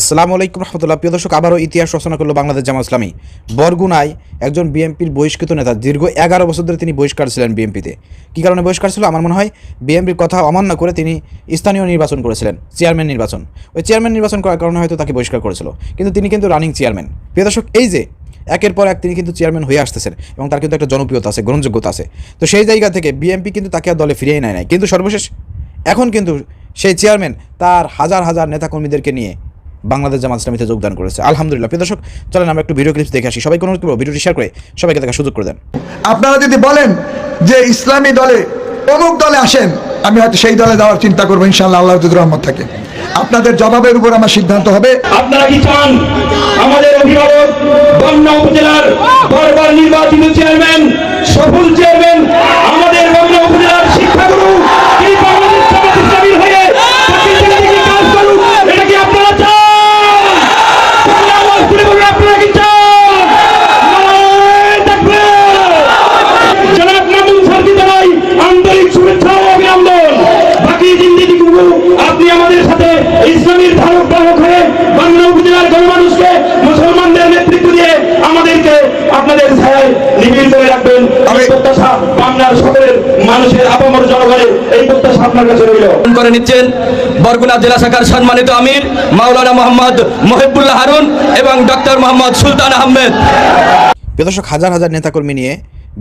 আসসালামু আলাইকুম রহমতুল্লাহ। প্রিয় দর্শক, আবারও ইতিহাস রচনা করল বাংলাদেশ জামা ইসলামী। বরগুনায় একজন বিএনপির বহিষ্কৃত নেতা দীর্ঘ এগারো বছর ধরে তিনি বহিষ্কার ছিলেন বিএনপিতে। কী কারণে বহিষ্কার ছিল? আমার মনে হয় বিএনপির কথা অমান্য করে তিনি স্থানীয় নির্বাচন করেছিলেন, চেয়ারম্যান নির্বাচন। ওই চেয়ারম্যান নির্বাচন করার কারণে হয়তো তাকে বহিষ্কার করেছিল। কিন্তু তিনি কিন্তু রানিং চেয়ারম্যান। প্রিয় দর্শক, এই যে একের পর এক তিনি কিন্তু চেয়ারম্যান হয়ে আসতেছেন এবং তার কিন্তু একটা জনপ্রিয়তা আছে, গ্রহণযোগ্যতা আছে। তো সেই জায়গা থেকে বিএনপি কিন্তু তাকে আর দলে ফিরিয়ে নেয় নাই। কিন্তু সর্বশেষ এখন কিন্তু সেই চেয়ারম্যান তার হাজার হাজার নেতাকর্মীদেরকে নিয়ে বাংলাদেশ জামাত ইসলামীতে যোগদান করেছে। আলহামদুলিল্লাহ। প্রিয় দর্শক চলেন আমরা একটু ভিডিও ক্লিপস দেখে আসি। সবাইকে অনুরোধ করব ভিডিওটি শেয়ার করে সবাইকে দেখার সুযোগ করে দেন। আপনারা যদি বলেন যে ইসলামী দলে অমুক দলে আসেন আমি হয়তো সেই দলে যাওয়ার চিন্তা করব ইনশাল্লাহ আল্লাহ রহমত থাকে। আপনাদের জবাবের উপর আমার সিদ্ধান্ত হবে। আপনারা কি চান আমাদের অভিভাবক বন্যা উপজেলার বারবার নির্বাচিত চেয়ারম্যান সফল চেয়ারম্যান আমাদের বন্যা উপজেলার শিক্ষাগুরু কি বাংলাদেশ জামাত ইসলামী হয়ে প্রতিদিন কি কাজ করুক এটা কি আপনারা চান তাহলে আওয়াজ তুলে বলুন আপনারা কি চান নারায়ণ তাকবীর! জনাব মামুন স্যারকে জানাই আন্তরিক শুভেচ্ছা ও অভিনন্দন বাকি জিন্দিগিটুকু আপনি আমাদের সাথে ইসলামের ধারক বাহক হয়ে বাংলা উপজেলার গণমানুষকে মুসলমানদের নেতৃত্ব দিয়ে আমাদেরকে আপনাদের ছায়ায় নিবিড় করে রাখবেন আমি আমি- প্রত্যাশা বাংলার সকলের মানুষের আপামর জনগণের এই প্রত্যাশা আপনার কাছে রইল। করে নিচ্ছেন বরগুনা জেলা শাখার সম্মানিত আমির মাওলানা মোহাম্মদ মহিবুল্লাহ হারুন এবং ডক্টর মোহাম্মদ সুলতান আহমেদ। প্রিয় দর্শক হাজার হাজার নেতাকর্মী নিয়ে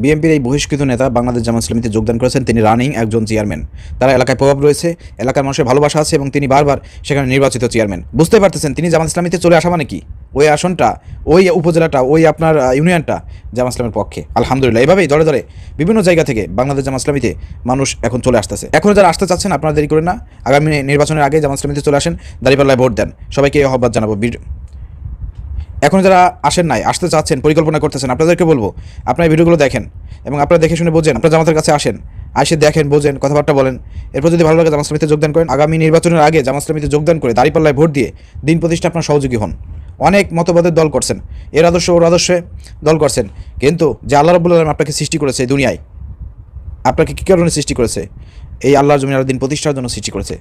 বিএনপির এই বহিষ্কৃত নেতা বাংলাদেশ জামাত ইসলামীতে যোগদান করেছেন। তিনি রানিং একজন চেয়ারম্যান। তারা এলাকায় প্রভাব রয়েছে এলাকার মানুষের ভালোবাসা আছে এবং তিনি বারবার সেখানে নির্বাচিত চেয়ারম্যান। বুঝতে পারতেছেন তিনি জামাত ইসলামীতে চলে আসা মানে কি? ওই আসনটা, ওই উপজেলাটা, ওই আপনার ইউনিয়নটা জামাত ইসলামের পক্ষে। আলহামদুলিল্লাহ, এভাবেই দলে দলে বিভিন্ন জায়গা থেকে বাংলাদেশ জামাত ইসলামীতে মানুষ এখন চলে আসতেছে। এখন যারা আসতে চাচ্ছেন আপনারা দেরি করেন না। আগামী নির্বাচনের আগে জামাত ইসলামীতে চলে আসেন, দাঁড়িপাল্লায় ভোট দেন। সবাইকে আহ্বান জানাব। এখন যারা আসেন নাই, আসতে চাচ্ছেন, পরিকল্পনা করতেছেন, আপনাদেরকে বলব, আপনার ভিডিওগুলো দেখেন এবং আপনারা দেখে শুনে বোঝেন, আপনারা জামাতের কাছে আসেন আসে দেখেন, বোঝেন, কথাবার্তা বলেন। এরপর যদি ভালো লাগে জামাত ইসলামীতে যোগদান করেন, আগামী নির্বাচনের আগে জামাত যোগদান করে দাঁড়িপাল্লায় ভোট দিয়ে দিন প্রতিষ্ঠা আপনার সহযোগী হন। অনেক মতবাদের দল করছেন। এর আদর্শ ওর আদর্শে দল করছেন। কিন্তু যে আল্লাহ রব্বুল আলম আপনাকে সৃষ্টি করেছে এই দুনিয়ায়, আপনাকে কী কারণে সৃষ্টি করেছে? এই আল্লাহর জমিন আল্লাহ দিন প্রতিষ্ঠার জন্য সৃষ্টি করেছে।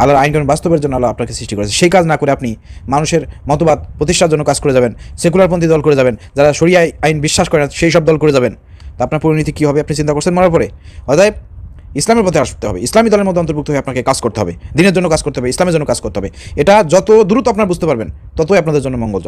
আল্লাহর আইন কানুন বাস্তবের জন্য আল্লাহ আপনাকে সৃষ্টি করেছে। সেই কাজ না করে আপনি মানুষের মতবাদ প্রতিষ্ঠার জন্য কাজ করে যাবেন। সেকুলারপন্থী দল করে যাবেন। যারা সরিয়া আইন বিশ্বাস করে না, সেই সব দল করে যাবেন। তা আপনার পরিণতি কী হবে? আপনি চিন্তা করছেন মরার পরে? অতএব ইসলামের পথে আসতে হবে। ইসলামী দলের মধ্যে অন্তর্ভুক্ত হয়ে আপনাকে কাজ করতে হবে। দিনের জন্য কাজ করতে হবে, ইসলামের জন্য কাজ করতে হবে। এটা যত দ্রুত আপনার বুঝতে পারবেন, ততই আপনাদের জন্য মঙ্গল